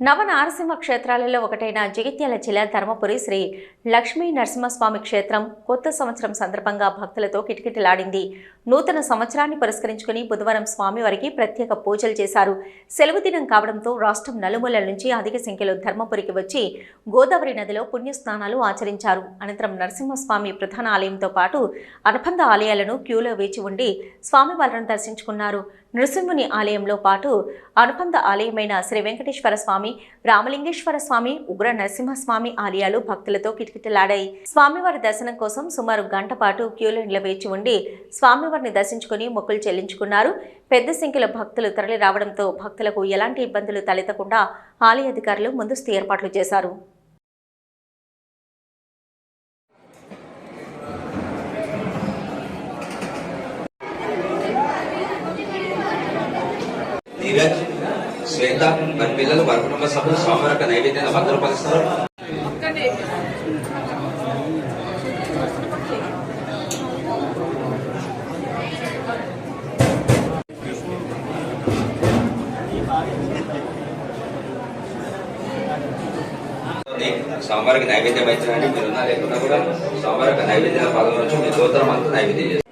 నవ నారసింహ క్షేత్రాలలో ఒకటైన జగిత్యాల జిల్లా ధర్మపురి శ్రీ లక్ష్మీ నరసింహస్వామి క్షేత్రం కొత్త సంవత్సరం సందర్భంగా భక్తులతో కిటకిటలాడింది. నూతన సంవత్సరాన్ని పురస్కరించుకుని బుధవారం స్వామివారికి ప్రత్యేక పూజలు చేశారు. సెలవు దినం కావడంతో రాష్ట్రం నలుమూలల నుంచి అధిక సంఖ్యలో ధర్మపురికి వచ్చి గోదావరి నదిలో పుణ్యస్నానాలు ఆచరించారు. అనంతరం నరసింహస్వామి ప్రధాన ఆలయంతో పాటు అనుబంధ ఆలయాలను క్యూలో వేచి ఉండి స్వామివారిని దర్శించుకున్నారు. నృసింహుని ఆలయంలో పాటు అనుబంధ ఆలయమైన శ్రీ వెంకటేశ్వర స్వామి రామలింగేశ్వర స్వామి ఉగ్ర నరసింహస్వామి ఆలయాలు భక్తులతో కిటకిటలాడాయి. స్వామివారి దర్శనం కోసం సుమారు గంట పాటు క్యూలైన్లో వేచి ఉండి స్వామివారిని దర్శించుకుని మొక్కులు చెల్లించుకున్నారు. పెద్ద సంఖ్యలో భక్తులు తరలి రావడంతో భక్తులకు ఎలాంటి ఇబ్బందులు తలెత్తకుండా ఆలయ అధికారులు ముందస్తు ఏర్పాట్లు చేశారు. నీరజ్ శ్వేత మరి పిల్లలు వారి కుటుంబ సభ్యులు స్వామివారి యొక్క నైవేద్యాన్ని భద్రపరుస్తారు స్వామివారికి నైవేద్యం ఇచ్చినండి మీరు ఉన్నా లేకున్నా కూడా స్వామివారి యొక్క నైవేద్యాన్ని పాల్గొనవచ్చు మీ గోత్రం అంతా నైవేద్యం చేస్తారు.